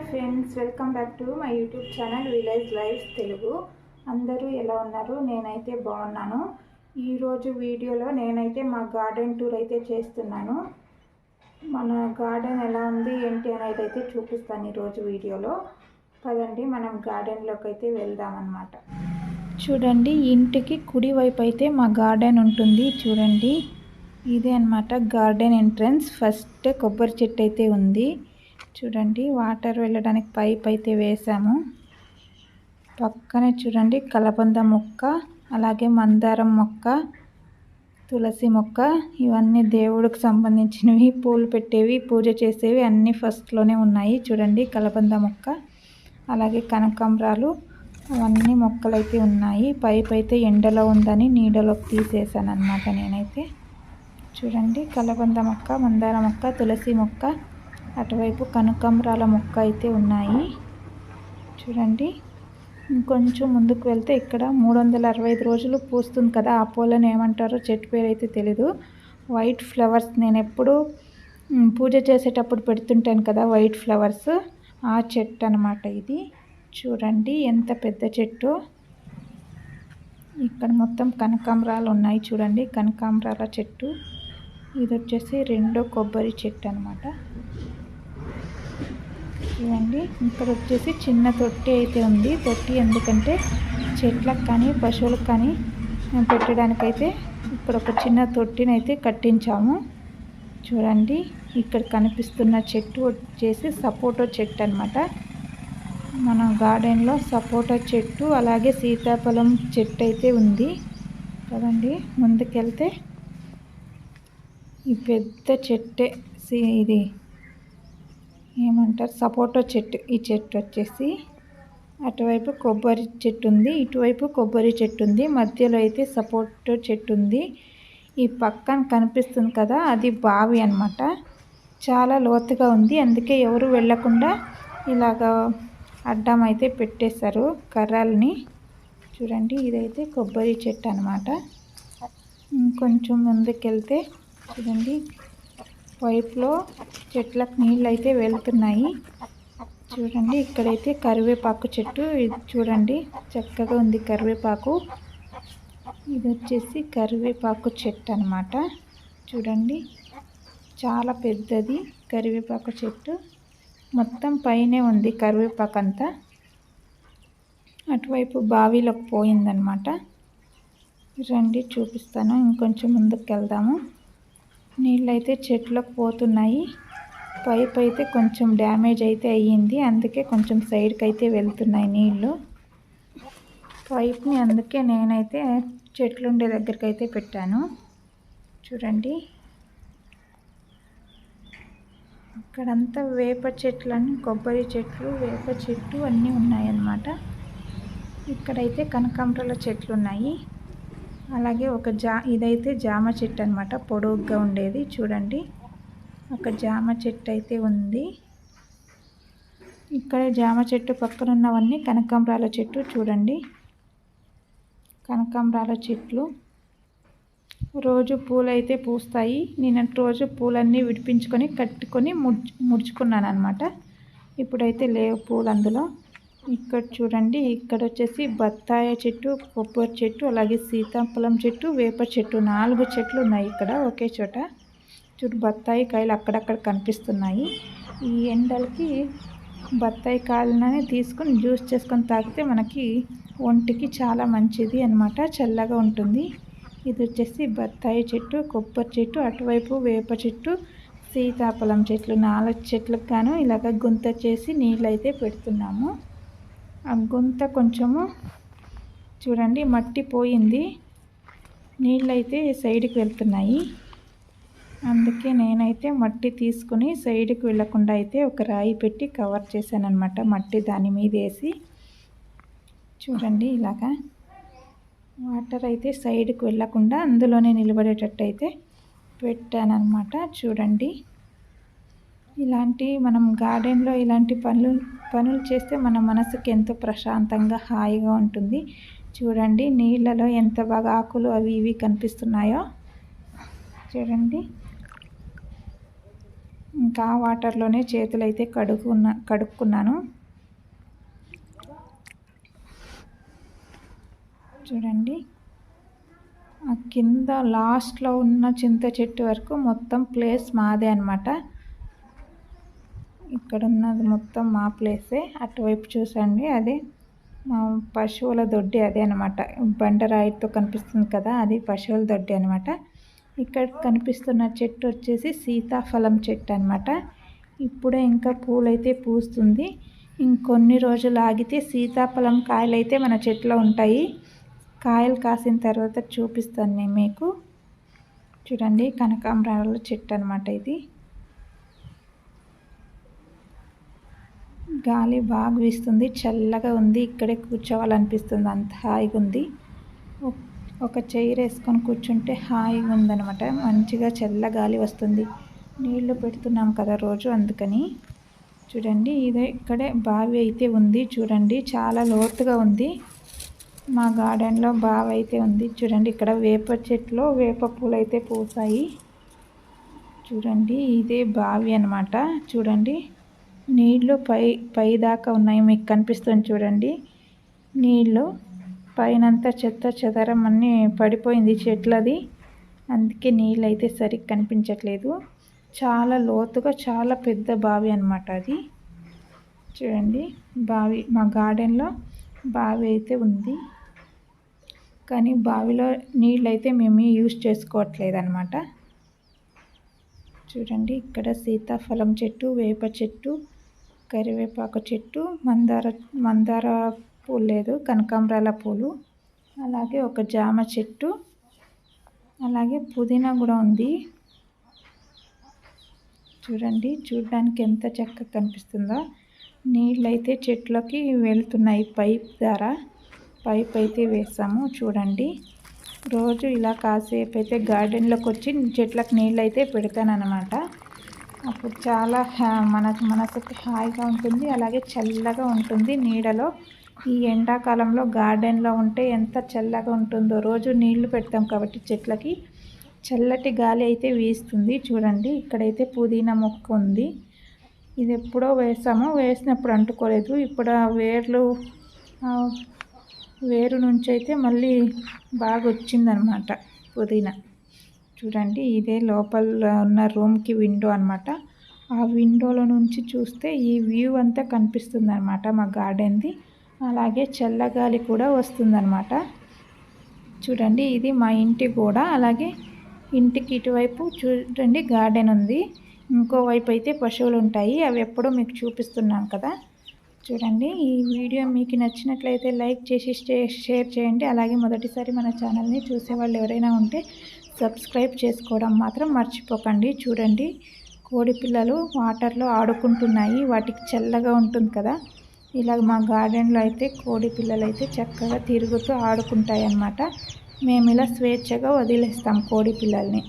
Hi friends welcome back to my YouTube channel village life Telugu. అందరూ ఎలా ఉన్నారు? నేనైతే బాగున్నాను. ఈరోజు వీడియోలో నేనైతే మా గార్డెన్ టూర్ అయితే చేస్తున్నాను. మన గార్డెన్ ఎలా ఉంది ఏంటి అనేది అయితే చూపిస్తాను ఈరోజు వీడియోలో. పదండి మనం గార్డెన్లోకి అయితే వెళ్దామన్నమాట. చూడండి ఇంటికి కుడి వైపు అయితే మా గార్డెన్ ఉంటుంది. చూడండి ఇదే అనమాట గార్డెన్ ఎంట్రన్స్. ఫస్ట్ కొబ్బరి చెట్టు అయితే ఉంది. చూడండి వాటర్ వెళ్ళడానికి పైప్ అయితే వేసాము. పక్కనే చూడండి కలబంద మొక్క అలాగే మందారం మొక్క తులసి మొక్క ఇవన్నీ దేవుడికి సంబంధించినవి. పూలు పెట్టేవి పూజ చేసేవి అన్నీ ఫస్ట్లోనే ఉన్నాయి. చూడండి కలబంద మొక్క అలాగే కనకాంబరాలు అవన్నీ మొక్కలు అయితే ఉన్నాయి. పైప్ అయితే ఎండలో ఉందని నీడలోకి తీసేసాను అనమాట నేనైతే. చూడండి కలబంద మొక్క మందార మొక్క తులసి మొక్క అటువైపు కనకాంబరాల మొక్క అయితే ఉన్నాయి. చూడండి. ఇంకొంచెం ముందుకు వెళ్తే ఇక్కడ మూడు వందల అరవై ఐదు రోజులు పూస్తుంది కదా. ఆ పూలను ఏమంటారో చెట్టు పేరు అయితే తెలీదు. వైట్ ఫ్లవర్స్ నేను ఎప్పుడు పూజ చేసేటప్పుడు పెడుతుంటాను కదా వైట్ ఫ్లవర్స్. ఆ చెట్టు అనమాట ఇది. చూడండి ఎంత పెద్ద చెట్టు. ఇక్కడ మొత్తం కనకాంబరాలు ఉన్నాయి చూడండి. కనకాంబరాల చెట్టు. ఇది వచ్చేసి రెండో కొబ్బరి చెట్టు అనమాట చూడండి. ఇక్కడ వచ్చేసి చిన్న తొట్టి అయితే ఉంది. తొట్టి ఎందుకంటే చెట్లకు కానీ పశువులకు కానీ పెట్టడానికైతే ఇక్కడ ఒక చిన్న తొట్టిని అయితే కట్టించాము. చూడండి. ఇక్కడ కనిపిస్తున్న చెట్టు వచ్చేసి సపోటో చెట్టు అనమాట మన గార్డెన్లో సపోటా చెట్టు అలాగే సీతాఫలం చెట్టు అయితే ఉంది. కదండి ముందుకెళ్తే ఈ పెద్ద చెట్టే. ఇది ఏమంటారు? సపోటా చెట్టు. ఈ చెట్టు వచ్చేసి అటువైపు కొబ్బరి చెట్టు ఉంది ఇటువైపు కొబ్బరి చెట్టు ఉంది మధ్యలో అయితే సపోటా చెట్టు ఉంది ఈ పక్కన కనిపిస్తుంది కదా అది బావి అనమాట చాలా లోతుగా ఉంది. అందుకే ఎవరు వెళ్ళకుండా ఇలాగ అడ్డం అయితే పెట్టేశారు కర్రల్ని. చూడండి ఇదైతే కొబ్బరి చెట్టు అనమాట ఇంకొంచెం ముందుకెళ్తే చూడండి. వైపులో చెట్లకు నీళ్ళు అయితే వెళ్తున్నాయి. చూడండి ఇక్కడైతే కరివేపాకు చెట్టు. ఇది చూడండి చక్కగా ఉంది కరివేపాకు. ఇది వచ్చేసి కరివేపాకు చెట్టు అనమాట చూడండి చాలా పెద్దది కరివేపాకు చెట్టు. మొత్తం పైనే ఉంది కరివేపాకు అంతా. అటువైపు బావిలోకి పోయిందనమాట రండి చూపిస్తాను. ఇంకొంచెం ముందుకు వెళ్దాము నీళ్ళైతే చెట్లకు పోతున్నాయి. పైప్ అయితే కొంచెం డ్యామేజ్ అయితే అయ్యింది. అందుకే కొంచెం సైడ్కి అయితే వెళ్తున్నాయి నీళ్ళు. పైప్ని అందుకే నేనైతే చెట్లు ఉండే దగ్గరికి అయితే పెట్టాను. చూడండి. ఇక్కడంతా వేప చెట్లని కొబ్బరి చెట్లు వేప చెట్లు అన్నీ ఉన్నాయన్నమాట. ఇక్కడైతే కనకాంబరాల చెట్లు ఉన్నాయి అలాగే ఒక జా ఇదైతే జామ చెట్టు అనమాట పొడవుగా ఉండేది. చూడండి. ఒక జామ చెట్టు అయితే ఉంది. ఇక్కడ జామ చెట్టు పక్కన ఉన్నవన్నీ కనకాంబరాల చెట్టు చూడండి. కనకాంబరాల చెట్లు. రోజు పూలైతే పూస్తాయి. నేను రోజు పూలన్నీ విడిపించుకొని కట్టుకొని ముడ్చు ముడుచుకున్నాను అనమాట ఇప్పుడైతే లేవు పూలు అందులో. ఇక్కడ చూడండి ఇక్కడ వచ్చేసి బత్తాయ చెట్టు కొబ్బరి చెట్టు అలాగే సీతాఫలం చెట్టు వేప చెట్టు నాలుగు చెట్లు ఉన్నాయి ఇక్కడ ఒకే చోట. చుట్టూ బత్తాయి కాయలు అక్కడక్కడ కనిపిస్తున్నాయి. ఈ ఎండలకి బత్తాయి కాయలనే తీసుకొని జ్యూస్ చేసుకొని తాగితే మనకి ఒంటికి చాలా మంచిది అనమాట చల్లగా ఉంటుంది. ఇది వచ్చేసి బత్తాయి చెట్టు కొబ్బరి చెట్టు అటువైపు వేప చెట్టు సీతాఫలం చెట్లు నాలుగు చెట్లకు గాను ఇలాగ గుంత చేసి నీళ్ళు అయితే పెడుతున్నాము. ఆ గుంత కొంచెము చూడండి మట్టి పోయింది. నీళ్ళు అయితే సైడ్కి వెళ్తున్నాయి. అందుకే నేనైతే మట్టి తీసుకుని సైడ్కి వెళ్ళకుండా అయితే ఒక రాయి పెట్టి కవర్ చేశాను అనమాట మట్టి దాని మీద వేసి. చూడండి ఇలాగా. వాటర్ అయితే సైడ్కి వెళ్ళకుండా అందులోనే నిలబడేటట్టు అయితే పెట్టానమాట చూడండి. ఇలాంటి మనం గార్డెన్లో ఇలాంటి పనులు పనులు చేస్తే మన మనసుకి ఎంతో ప్రశాంతంగా హాయిగా ఉంటుంది. చూడండి నీళ్ళలో ఎంత బాగా ఆకులు అవి ఇవి కనిపిస్తున్నాయో. చూడండి. ఇంకా వాటర్లోనే చేతులు అయితే కడుక్కున్న కడుక్కున్నాను. చూడండి. ఆ కింద లాస్ట్లో ఉన్న చింత చెట్టు వరకు మొత్తం ప్లేస్ మాదే అనమాట ఇక్కడ ఉన్నది మొత్తం మా ప్లేసే అటువైపు చూసండి అదే మా పశువుల దొడ్డి అదే అనమాట బండరాయితో కనిపిస్తుంది కదా అది పశువుల దొడ్డి అనమాట ఇక్కడ కనిపిస్తున్న చెట్టు వచ్చేసి సీతాఫలం చెట్టు అనమాట ఇప్పుడే ఇంకా పూలైతే పూస్తుంది. ఇంకొన్ని రోజులు ఆగితే సీతాఫలం కాయలు అయితే మన చెట్లో ఉంటాయి. కాయలు కాసిన తర్వాత చూపిస్తాను నేను మీకు. చూడండి కనకాంబరాల చెట్టు అనమాట ఇది. గాలి బాగా వీస్తుంది చల్లగా ఉంది ఇక్కడే కూర్చోవాలనిపిస్తుంది అంత హాయిగా ఉంది. ఒక చైర్ వేసుకొని కూర్చుంటే హాయిగా ఉందనమాట మంచిగా చల్ల గాలి వస్తుంది. నీళ్ళు పెడుతున్నాం కదా రోజు అందుకని. చూడండి ఇదే ఇక్కడే బావి అయితే ఉంది చూడండి చాలా లోతుగా ఉంది. మా గార్డెన్లో బావి అయితే ఉంది చూడండి ఇక్కడ వేప చెట్లు వేప పూలు అయితే పూసాయి. చూడండి ఇదే బావి అనమాట చూడండి నీళ్ళు పై పై దాకా ఉన్నాయి. మీకు కనిపిస్తుంది చూడండి. నీళ్ళు పైనంతా చెత్త చెదరం అన్నీ పడిపోయింది చెట్లది. అందుకే నీళ్ళు అయితే సరిగ్గా కనిపించట్లేదు. చాలా లోతుగా చాలా పెద్ద బావి అనమాట అది. చూడండి. బావి మా గార్డెన్లో బావి అయితే ఉంది. కానీ బావిలో నీళ్ళు అయితే మేము యూజ్ చేసుకోవట్లేదు అనమాట చూడండి. ఇక్కడ సీతాఫలం చెట్టు వేప చెట్టు కరివేపాకు చెట్టు మందార మందార పూలు లేదు కనకాంబరాల పూలు అలాగే ఒక జామ చెట్టు అలాగే పుదీనా కూడా ఉంది. చూడండి చూడడానికి ఎంత చక్కగా కనిపిస్తుందో. నీళ్ళైతే చెట్లకి వెళ్తున్నాయి పైప్ ద్వారా. పైప్ అయితే వేసాము చూడండి. రోజు ఇలా కాసేపు అయితే గార్డెన్లోకి వచ్చి చెట్లకు నీళ్ళు అయితే పెడతానమాట అప్పుడు చాలా మనకు మనసుకి హాయిగా ఉంటుంది అలాగే చల్లగా ఉంటుంది నీడలో. ఈ ఎండాకాలంలో గార్డెన్లో ఉంటే ఎంత చల్లగా ఉంటుందో రోజు నీళ్ళు పెడతాం కాబట్టి చెట్లకి. చల్లటి గాలి అయితే వీస్తుంది చూడండి. ఇక్కడైతే పుదీనా మొక్క ఉంది. ఇది ఎప్పుడో వేసాము వేసినప్పుడు అంటుకోలేదు. ఇప్పుడు ఆ వేర్లు వేరు నుంచి అయితే మళ్ళీ బాగా వచ్చిందనమాట పుదీనా. చూడండి ఇదే లోపల ఉన్న రూమ్కి విండో అనమాట ఆ విండోలో నుంచి చూస్తే ఈ వ్యూ అంతా కనిపిస్తుంది అనమాట మా గార్డెన్ది. అలాగే చల్లగాలి కూడా వస్తుందన్నమాట. చూడండి ఇది మా ఇంటి గోడ. అలాగే ఇంటికి ఇటువైపు చూడండి గార్డెన్ ఉంది. ఇంకోవైపు అయితే పశువులు ఉంటాయి. అవి ఎప్పుడో మీకు చూపిస్తున్నాం కదా. చూడండి ఈ వీడియో మీకు నచ్చినట్లయితే లైక్ చేసి షేర్ చేయండి. అలాగే మొదటిసారి మన ఛానల్ని చూసేవాళ్ళు ఎవరైనా ఉంటే సబ్స్క్రైబ్ చేసుకోవడం మాత్రం మర్చిపోకండి. చూడండి కోడి పిల్లలు వాటర్లో ఆడుకుంటున్నాయి. వాటికి చల్లగా ఉంటుంది కదా. ఇలా మా గార్డెన్లో అయితే కోడి పిల్లలు అయితే చక్కగా తిరుగుతూ ఆడుకుంటాయి అన్నమాట మేము ఇలా స్వేచ్ఛగా వదిలేస్తాం కోడి పిల్లల్ని.